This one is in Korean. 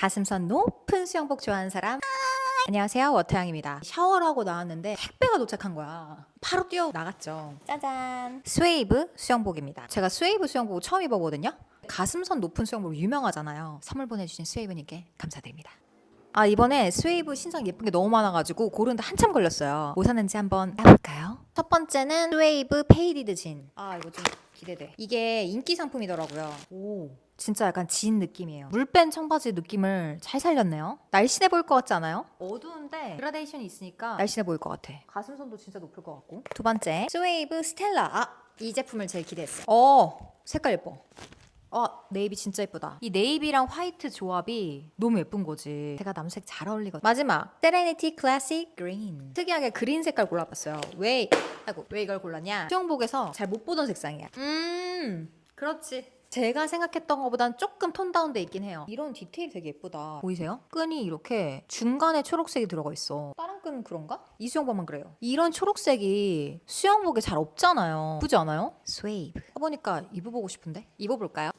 가슴선 높은 수영복 좋아하는 사람. 안녕하세요. 워터양입니다. 샤워를 하고 나왔는데 택배가 도착한 거야. 바로 뛰어 나갔죠. 짜잔. 스웨이브 수영복입니다. 제가 스웨이브 수영복 처음 입어보거든요. 가슴선 높은 수영복 유명하잖아요. 선물 보내주신 스웨이브님께 감사드립니다 아 이번에 스웨이브 신상 예쁜 게 너무 많아가지고 고르는데 한참 걸렸어요. 뭐 샀는지 한번 까볼까요? 첫 번째는 스웨이브 페이디드 진 아 이거 좀 기대돼. 이게 인기 상품이더라고요. 오 진짜 약간 진 느낌이에요. 물 뺀 청바지 느낌을 잘 살렸네요. 날씬해 보일 것 같지 않아요? 어두운데 그라데이션이 있으니까 날씬해 보일 것 같아. 가슴선도 진짜 높을 것 같고. 두 번째 스웨이브 스텔라. 아 이 제품을 제일 기대했어. 어 색깔 예뻐 아 네이비 진짜 예쁘다. 이 네이비랑 화이트 조합이 너무 예쁜 거지. 제가 남색 잘 어울리거든. 마지막. 세레니티 클래식 그린 특이하게 그린 색깔 골라봤어요. 왜 아이고 왜 이걸 골랐냐? 수영복에서 잘 못 보던 색상이야. 음 그렇지. 제가 생각했던 것보단 조금 톤 다운돼 있긴 해요. 이런 디테일 되게 예쁘다. 보이세요? 끈이 이렇게 중간에 초록색이 들어가 있어. 다른 끈은 그런가? 이 수영복만 그래요. 이런 초록색이 수영복에 잘 없잖아요. 예쁘지 않아요? 스웨이브 해보니까 입어보고 싶은데? 입어볼까요?